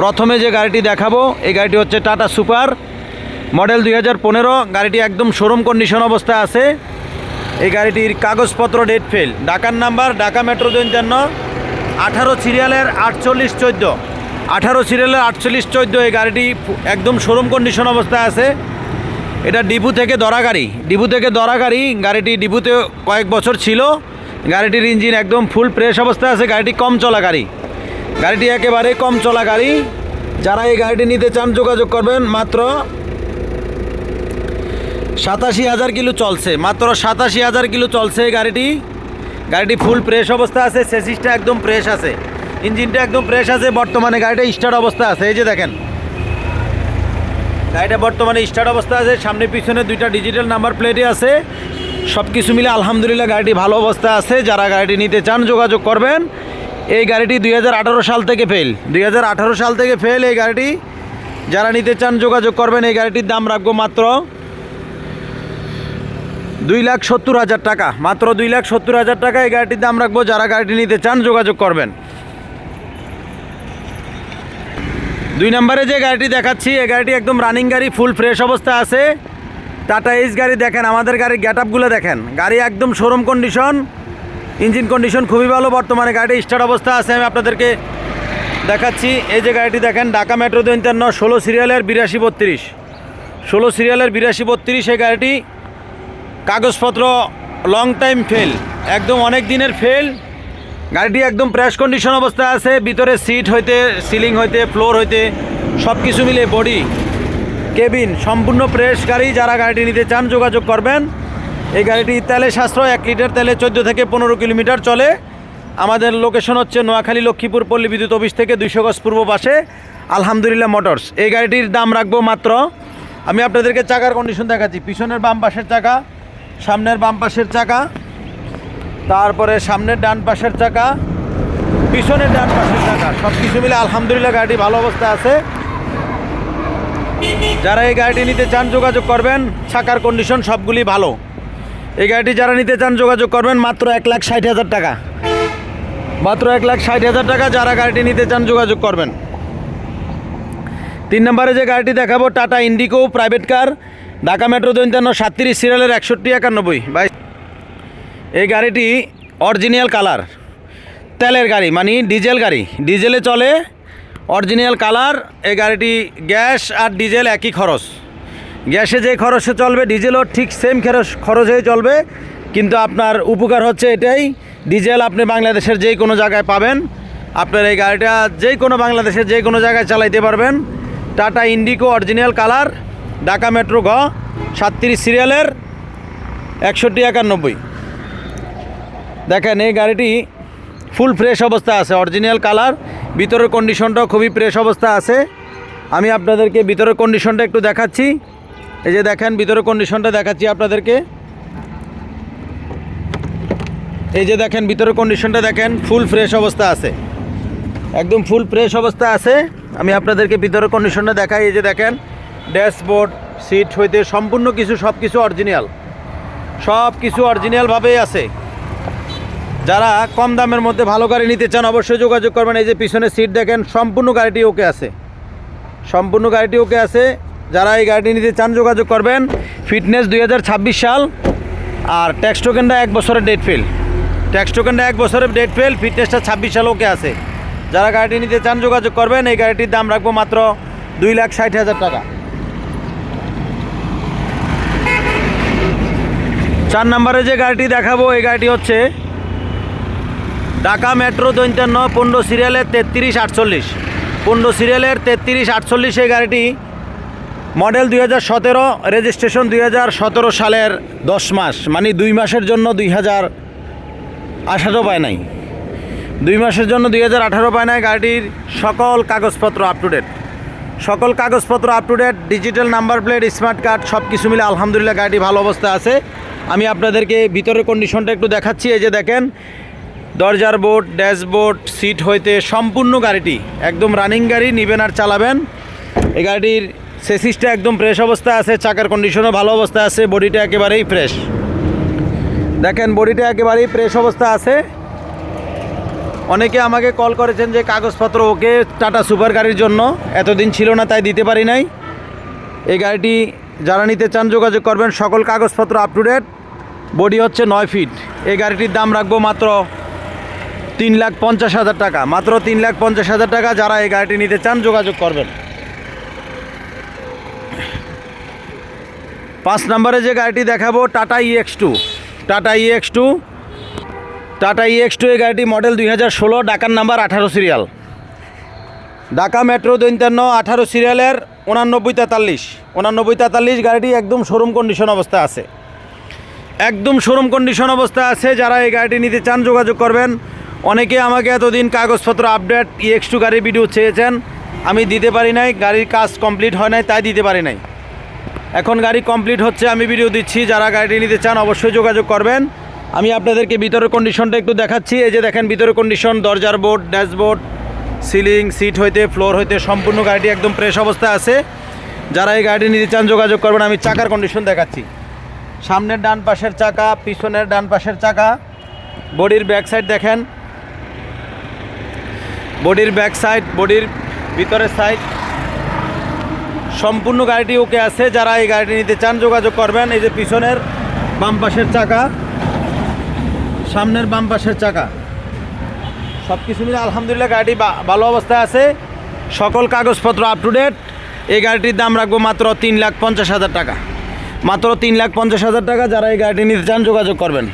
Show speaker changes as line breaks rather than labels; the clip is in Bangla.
প্রথমে যে গাড়িটি দেখাবো, এই গাড়িটি হচ্ছে টাটা সুপার, মডেল দুই হাজার পনেরো, গাড়িটি একদম শোরুম কন্ডিশন অবস্থায় আছে। এই গাড়িটির কাগজপত্র ডেট ফেল, ঢাকার নাম্বার, ঢাকা মেট্রো জন্য আঠারো সিরিয়ালের আটচল্লিশ চোদ্দ। আঠারো সিরিয়ালের আটচল্লিশ চোদ্দ, এই গাড়িটি একদম শোরুম কন্ডিশন অবস্থায় আছে। এটা ডিবু থেকে দরা গাড়ি ডিবু থেকে দরা গাড়ি, গাড়িটি ডিপুতে কয়েক বছর ছিল। গাড়িটির ইঞ্জিন একদম ফুল ফ্রেশ অবস্থায় আছে, গাড়িটি কম চলা গাড়ি। গাড়িটি একেবারে কম চলা গাড়ি। যারা এই গাড়িটি নিতে চান, যোগাযোগ করবেন। মাত্র সাতাশি হাজার কিলো চলছে। মাত্র সাতাশি হাজার কিলো চলছে এই গাড়িটি। গাড়িটি ফুল ফ্রেশ অবস্থা আছে, সেসিসটা একদম ফ্রেশ আছে। ইঞ্জিনটা একদম ফ্রেশ আছে, বর্তমানে গাড়িটা স্টার্ট অবস্থা আছে। এই যে দেখেন। গাড়িটা বর্তমানে স্টার্ট অবস্থা আছে। সামনে পিছনে দুইটা ডিজিটাল নাম্বার প্লেটে আছে। সব কিছু মিলে আলহামদুলিল্লাহ গাড়িটি ভালো অবস্থা আছে। যারা গাড়িটি নিতে চান, যোগাযোগ করবেন। এই গাড়িটি দুই হাজার আঠেরো সাল থেকে ফেল দুই হাজার আঠারো সাল থেকে ফেল এই গাড়িটি। যারা নিতে চান যোগাযোগ করবেন, এই গাড়িটির দাম রাখব মাত্র দুই লাখ সত্তর হাজার টাকা। মাত্র দুই লাখ সত্তর হাজার টাকা এই গাড়িটির দাম রাখব। যারা গাড়িটি নিতে চান, যোগাযোগ করবেন। দুই নম্বরে যে গাড়িটি দেখাচ্ছি, এই গাড়িটি একদম রানিং গাড়ি ফুল ফ্রেশ অবস্থা আছে। টাটা এইচ গাড়ি দেখেন, আমাদের গাড়ির গেট আপগুলো দেখেন। গাড়ি একদম শোরুম কন্ডিশন ইঞ্জিন কন্ডিশন খুবই ভালো, বর্তমানে গাড়িটি স্টার্ট অবস্থা আছে, আমি আপনাদেরকে দেখাচ্ছি। এই যে গাড়িটি দেখেন, ঢাকা মেট্রো দৈন্তান্ন ষোলো সিরিয়ালের বিরাশি বত্রিশ। ষোলো সিরিয়ালের বিরাশি বত্রিশ এই গাড়িটি কাগজপত্র লং টাইম ফেল একদম অনেক দিনের ফেল গাড়িটি একদম প্রেস কন্ডিশন অবস্থায় আছে, ভিতরে সিট হইতে সিলিং হইতে ফ্লোর হইতে সব কিছু মিলে বডি কেবিন সম্পূর্ণ প্রেস গাড়ি। যারা গাড়িটি নিতে চান, যোগাযোগ করবেন। এই গাড়িটি তেলে সাশ্রয়, এক লিটার তেলে চোদ্দ থেকে পনেরো কিলোমিটার চলে। আমাদের লোকেশন হচ্ছে নোয়াখালী লক্ষ্মীপুর পল্লী বিদ্যুৎ অফিস থেকে দুইশো গজ পূর্ব পাশে আলহামদুলিল্লাহ মোটরস। এই গাড়িটির দাম রাখব মাত্র, আমি আপনাদেরকে চাকার কন্ডিশন দেখাচ্ছি। পিছনের বাম পাশের চাকা, সামনের বাম পাশের চাকা, তারপরে সামনের ডান পাশের চাকা, পিছনের ডান পাশের চাকা সব কিছু মিলে আলহামদুলিল্লাহ গাড়িটি ভালো অবস্থা আছে। যারা এই গাড়িটি নিতে চান যোগাযোগ করবেন, চাকার কন্ডিশন সবগুলি ভালো। এই গাড়িটি যারা নিতে চান যোগাযোগ করবেন মাত্র এক লাখ ষাট হাজার টাকা। মাত্র এক লাখ ষাট হাজার টাকা যারা গাড়িটি নিতে চান যোগাযোগ করবেন। তিন নম্বরে যে গাড়িটি দেখাবো, Tata Indica private car, Dhaka metro দৈন্তান্ন সাতত্রিশ, সিরিয়ালের একষট্টি, একানব্বই। বাই এই গাড়িটি অরিজিনাল কালার। তেলের গাড়ি মানে ডিজেল গাড়ি। ডিজেলে চলে, অরিজিনাল কালার, এই গাড়িটি গ্যাস আর ডিজেল একই খরচ। গ্যাসে যে খরচে চলবে, ডিজেলও ঠিক সেম খরচ খরচেই চলবে। কিন্তু আপনার উপকার হচ্ছে এটাই, ডিজেল আপনি বাংলাদেশের যে কোনো জায়গায় পাবেন। আপনার এই গাড়িটা যে কোনো বাংলাদেশের যে কোনো জায়গায় চালাইতে পারবেন। Tata Indica original colour, Dhaka metro ঘ সাতত্রিশ সিরিয়ালের একষট্টি একানব্বই। দেখেন, এই গাড়িটি ফুল ফ্রেশ অবস্থা আছে, অরিজিনাল কালার। ভিতরের কন্ডিশনটাও খুবই ফ্রেশ অবস্থা আছে। আমি আপনাদেরকে ভিতরের কন্ডিশনটা একটু দেখাচ্ছি। এই যে দেখেন, ভিতরের কন্ডিশনটা দেখাচ্ছি আপনাদেরকে। এই যে দেখেন, ভিতরের কন্ডিশনটা দেখেন ফুল ফ্রেশ অবস্থা আছে। একদম ফুল ফ্রেশ অবস্থা আছে। আমি আপনাদেরকে ভিতরের কন্ডিশনটা দেখাই, এই যে দেখেন, ড্যাশবোর্ড, সিট হইতে সম্পূর্ণ কিছু সব কিছু অরিজিনাল সব কিছু অরিজিনালভাবেই আছে। যারা কম দামের মধ্যে ভালো গাড়ি নিতে চান, অবশ্যই যোগাযোগ করবেন। এই যে পিছনে সিট দেখেন, সম্পূর্ণ গাড়িটি ওকে আছে। সম্পূর্ণ গাড়িটি ওকে আছে। যারা এই গাড়িটি নিতে চান যোগাযোগ করবেন ফিটনেস দুই হাজার ছাব্বিশ সাল আর ট্যাক্স টোকেনটা এক বছরের ডেট ফেল ট্যাক্স টোকেনটা এক বছরের ডেট ফেল ফিটনেসটা ছাব্বিশ সাল ওকে আছে। যারা গাড়িটি নিতে চান যোগাযোগ করবেন, এই গাড়িটির দাম রাখব মাত্র দুই লাখ ষাট হাজার টাকা। চার নম্বরে যে গাড়িটি দেখাবো, এই গাড়িটি হচ্ছে ঢাকা মেট্রো দৈন্তান্ন পনেরো সিরিয়ালের তেত্রিশ আটচল্লিশ। পনেরো সিরিয়ালের তেত্রিশ আটচল্লিশ এই গাড়িটি মডেল দুই হাজার সতেরো, রেজিস্ট্রেশন দুই হাজার সতেরো সালের দশ মাস মানে দুই মাসের জন্য দুই হাজার আঠারো পায় নাই। দুই মাসের জন্য দুই হাজার আঠারো পায় নাই গাড়িটির সকল কাগজপত্র আপ টু ডেট সকল কাগজপত্র up to date digital number plate smart card সব কিছু মিলে আলহামদুলিল্লাহ গাড়িটি ভালো অবস্থা আছে। আমি আপনাদেরকে ভিতরের কন্ডিশনটা একটু দেখাচ্ছি, এই যে দেখেন, দরজার বোর্ড ড্যাশবোর্ড সিট হইতে সম্পূর্ণ গাড়িটি একদম রানিং গাড়ি, নিবেন আর চালাবেন। এই গাড়িটির সেসিসটা একদম ফ্রেশ অবস্থায় আছে, চাকার কন্ডিশনও ভালো অবস্থায় আছে বডিটা একেবারেই ফ্রেশ দেখেন বডিটা একেবারেই ফ্রেশ অবস্থা আছে। অনেকে আমাকে কল করেছেন যে, কাগজপত্র ওকে টাটা সুপার গাড়ির জন্য। এতদিন ছিল না, তাই দিতে পারি নাই। এই গাড়িটি যারা নিতে চান, যোগাযোগ করবেন। সকল কাগজপত্র আপ টু ডেট বডি হচ্ছে নয় ফিট এই গাড়িটির দাম রাখব মাত্র তিন লাখ পঞ্চাশ হাজার টাকা। মাত্র তিন লাখ পঞ্চাশ হাজার টাকা। যারা এই গাড়িটি নিতে চান, যোগাযোগ করবেন। পাঁচ নম্বরে যে গাড়িটি দেখাবো, Tata EX two Tata EX two Tata EX two এই গাড়িটি মডেল দুই হাজার ষোলো ডাকার নাম্বার আঠারো সিরিয়াল ঢাকা মেট্রো দৈন্তান্ন আঠারো সিরিয়ালের উনানব্বই তেতাল্লিশ। উনানব্বই তেতাল্লিশ গাড়িটি একদম শোরুম কন্ডিশন অবস্থা আছে। একদম শোরুম কন্ডিশন অবস্থা আছে। যারা এই গাড়িটি নিতে চান, যোগাযোগ করবেন। অনেকে আমাকে এতদিন কাগজপত্র আপডেট ইএক্স টু গাড়ির ভিডিও চেয়েছেন। আমি দিতে পারি নাই, গাড়ির কাজ কমপ্লিট হয় নাই, তাই দিতে পারি নাই। এখন গাড়ি কমপ্লিট হচ্ছে, আমি ভিডিও দিচ্ছি, যারা গাড়িটি নিতে চান অবশ্যই যোগাযোগ করবেন। আমি আপনাদেরকে ভিতরের কন্ডিশনটা একটু দেখাচ্ছি, এই যে দেখেন ভিতরের কন্ডিশন দরজার বোর্ড ড্যাশবোর্ড সিলিং সিট হইতে ফ্লোর হইতে, সম্পূর্ণ গাড়িটি একদম ফ্রেশ অবস্থায় আছে। যারা এই গাড়িটি নিতে চান যোগাযোগ করবেন, আমি চাকার কন্ডিশন দেখাচ্ছি। সামনের ডান পাশের চাকা, পিছনের ডান পাশের চাকা বডির ব্যাক সাইড দেখেন। বডির ব্যাক সাইড বডির ভিতরের সাইড সম্পূর্ণ গাড়িটি ওকে আছে, যারা এই গাড়িটি নিতে চান যোগাযোগ করবেন। এই যে পিছনের বাম পাশের চাকা, সামনের বাম পাশের চাকা। সব কিছু মিলে আলহামদুলিল্লাহ গাড়িটি ভালো অবস্থায় আছে। সকল কাগজপত্র আপ টু ডেট এই গাড়িটির দাম রাখব মাত্র তিন লাখ পঞ্চাশ হাজার টাকা। মাত্র তিন লাখ পঞ্চাশ হাজার টাকা, যারা এই গাড়িটি নিতে চান যোগাযোগ করবেন।